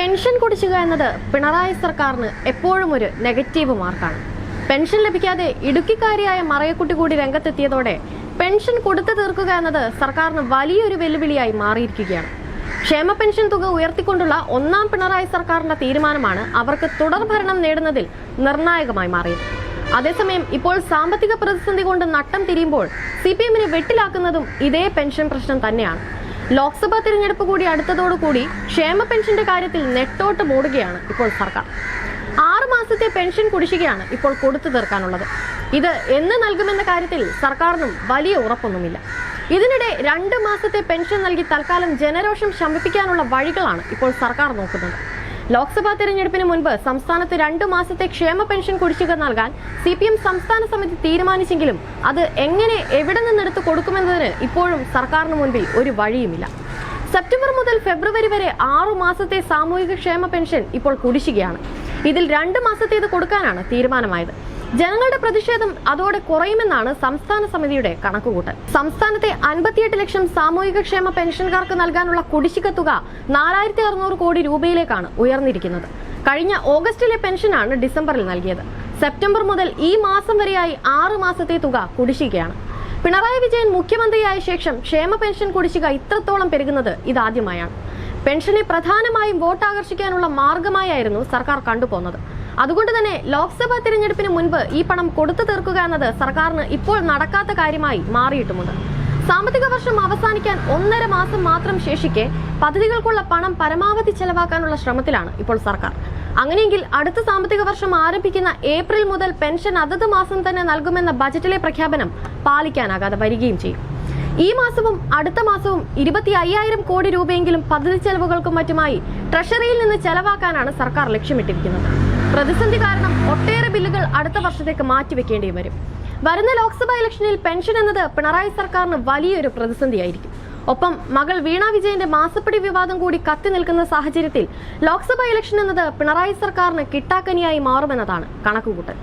Pension കുടിശ്ശിക എന്നത് പിണറായി സർക്കാരിന് എപ്പോഴും ഒരു നെഗറ്റീവ് മാർക്കാണ്. പെൻഷൻ ലഭിക്കാതെ ഇടുക്കിക്കാരിയായ മറയക്കുട്ടി കൂടി രംഗത്തെത്തിയതോടെ പെൻഷൻ കൊടുത്തു തീർക്കുക എന്നത് സർക്കാരിന് വലിയൊരു വെല്ലുവിളിയായി മാറിയിരിക്കുകയാണ്. ക്ഷേമ പെൻഷൻ തുക ഉയർത്തിക്കൊണ്ടുള്ള ഒന്നാം പിണറായി സർക്കാരിന്റെ തീരുമാനമാണ് അവർക്ക് തുടർ ഭരണം നേടുന്നതിൽ നിർണായകമായി മാറിയത്. അതേസമയം ഇപ്പോൾ സാമ്പത്തിക പ്രതിസന്ധി കൊണ്ട് നട്ടം തിരിയുമ്പോൾ സി പി എമ്മിനെ വെട്ടിലാക്കുന്നതും ഇതേ പെൻഷൻ പ്രശ്നം തന്നെയാണ്. ലോക്സഭാ തിരഞ്ഞെടുപ്പ് കൂടി അടുത്തതോടുകൂടി ക്ഷേമ പെൻഷന്റെ കാര്യത്തിൽ നെട്ടോട്ട് മൂടുകയാണ് ഇപ്പോൾ സർക്കാർ. ആറു മാസത്തെ പെൻഷൻ കുടിശ്ശികയാണ് ഇപ്പോൾ കൊടുത്തു തീർക്കാനുള്ളത്. ഇത് എന്ന് നൽകുമെന്ന കാര്യത്തിൽ സർക്കാരിനും വലിയ ഉറപ്പൊന്നുമില്ല. ഇതിനിടെ രണ്ട് മാസത്തെ പെൻഷൻ നൽകി തൽക്കാലം ജനരോഷം ശമിപ്പിക്കാനുള്ള വഴികളാണ് ഇപ്പോൾ സർക്കാർ നോക്കുന്നത്. ലോക്സഭാ തെരഞ്ഞെടുപ്പിന് മുൻപ് സംസ്ഥാനത്ത് രണ്ടു മാസത്തെ ക്ഷേമ പെൻഷൻ കുടിശ്ശിക നൽകാൻ സി പി എം സംസ്ഥാന സമിതി തീരുമാനിച്ചെങ്കിലും അത് എങ്ങനെ എവിടെ നിന്നെടുത്ത് കൊടുക്കുമെന്നതിന് ഇപ്പോഴും സർക്കാരിന് മുൻപിൽ ഒരു വഴിയുമില്ല. സെപ്റ്റംബർ മുതൽ ഫെബ്രുവരി വരെ ആറു മാസത്തെ സാമൂഹിക ക്ഷേമ പെൻഷൻ ഇപ്പോൾ കുടിശ്ശികയാണ്. ഇതിൽ രണ്ട് മാസത്തേത് കൊടുക്കാനാണ് തീരുമാനമായത്. ജനങ്ങളുടെ പ്രതിഷേധം അതോടെ കുറയുമെന്നാണ് സംസ്ഥാന സമിതിയുടെ കണക്കുകൂട്ടൽ. സംസ്ഥാനത്തെ അൻപത്തിയെട്ട് ലക്ഷം സാമൂഹിക ക്ഷേമ പെൻഷൻകാർക്ക് നൽകാനുള്ള കുടിശ്ശിക തുക നാലായിരത്തി അറുന്നൂറ് കോടി രൂപയിലേക്കാണ് ഉയർന്നിരിക്കുന്നത്. കഴിഞ്ഞ ഓഗസ്റ്റിലെ പെൻഷനാണ് ഡിസംബറിൽ നൽകിയത്. സെപ്റ്റംബർ മുതൽ ഈ മാസം വരെയായി ആറ് മാസത്തെ തുക കുടിശ്ശികയാണ്. പിണറായി വിജയൻ മുഖ്യമന്ത്രിയായ ശേഷം ക്ഷേമ പെൻഷൻ കുടിശ്ശിക ഇത്രത്തോളം പെരുകുന്നത് ഇതാദ്യമായാണ്. പെൻഷനെ പ്രധാനമായും വോട്ട് ആകർഷിക്കാനുള്ള മാർഗമായായിരുന്നു സർക്കാർ കണ്ടുപോകുന്നത് അതുകൊണ്ട് തന്നെ ലോക്സഭാ തിരഞ്ഞെടുപ്പിന് മുൻപ് ഈ പണം കൊടുത്തു തീർക്കുക എന്നത് സർക്കാരിന് ഇപ്പോൾ നടക്കാത്ത കാര്യമായി മാറിയിട്ടുമുണ്ട്. സാമ്പത്തിക വർഷം അവസാനിക്കാൻ ഒന്നര മാസം മാത്രം ശേഷിക്കെ പദ്ധതികൾക്കുള്ള പണം പരമാവധി ചെലവാക്കാനുള്ള ശ്രമത്തിലാണ് ഇപ്പോൾ സർക്കാർ. അങ്ങനെയെങ്കിൽ അടുത്ത സാമ്പത്തിക വർഷം ആരംഭിക്കുന്ന ഏപ്രിൽ മുതൽ പെൻഷൻ അതത് മാസം തന്നെ നൽകുമെന്ന ബജറ്റിലെ പ്രഖ്യാപനം പാലിക്കാനാകാതെ വരികയും ചെയ്യും. ഈ മാസവും അടുത്ത മാസവും ഇരുപത്തി അയ്യായിരം കോടി രൂപയെങ്കിലും പദ്ധതി ചെലവുകൾക്കും മറ്റുമായി ട്രഷറിയിൽ നിന്ന് ചെലവാക്കാനാണ് സർക്കാർ ലക്ഷ്യമിട്ടിരിക്കുന്നത്. പ്രതിസന്ധി കാരണം ഒട്ടേറെ ബില്ലുകൾ അടുത്ത വർഷത്തേക്ക് മാറ്റിവെക്കേണ്ടി വരും. വരുന്ന ലോക്സഭാ ഇലക്ഷനിൽ പെൻഷൻ എന്നത് പിണറായി സർക്കാരിന് വലിയൊരു പ്രതിസന്ധിയായിരിക്കും. ഒപ്പം മകൾ വീണ വിജയന്റെ മാസപ്പടി വിവാദം കൂടി കത്തി നിൽക്കുന്ന സാഹചര്യത്തിൽ ലോക്സഭാ ഇലക്ഷൻ എന്നത് പിണറായി സർക്കാരിന് കിട്ടാക്കനിയായി മാറുമെന്നതാണ് കണക്കുകൂട്ടൽ.